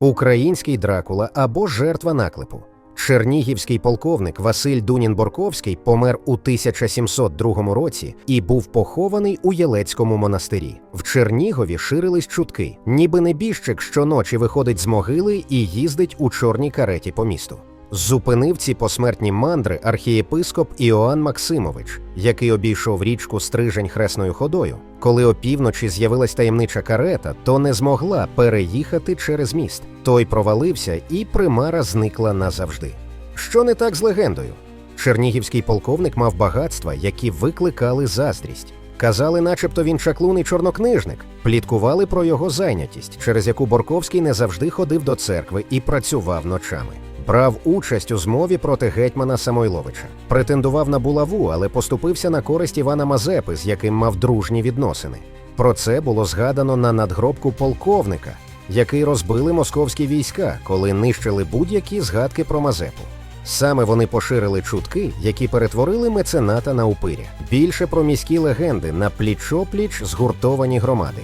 український Дракула або жертва наклепу. Чернігівський полковник Василь Дунін-Борковський помер у 1702 році і був похований у Єлецькому монастирі. В Чернігові ширились чутки, ніби небіжчик щоночі виходить з могили і їздить у чорній кареті по місту. Зупинив ці посмертні мандри архієпископ Іоанн Максимович, який обійшов річку Стрижень хресною ходою. Коли опівночі з'явилась таємнича карета, то не змогла переїхати через міст. Той провалився, і примара зникла назавжди. Що не так з легендою? Чернігівський полковник мав багатства, які викликали заздрість. Казали, начебто він чаклуний чорнокнижник, пліткували про його зайнятість, через яку Борковський не завжди ходив до церкви і працював ночами. Брав участь у змові проти гетьмана Самойловича, претендував на булаву, але поступився на користь Івана Мазепи, з яким мав дружні відносини. Про це було згадано на надгробку полковника, який розбили московські війська, коли нищили будь-які згадки про Мазепу. Саме вони поширили чутки, які перетворили мецената на упиря. Більше про міські легенди на пліч-опліч згуртовані громади.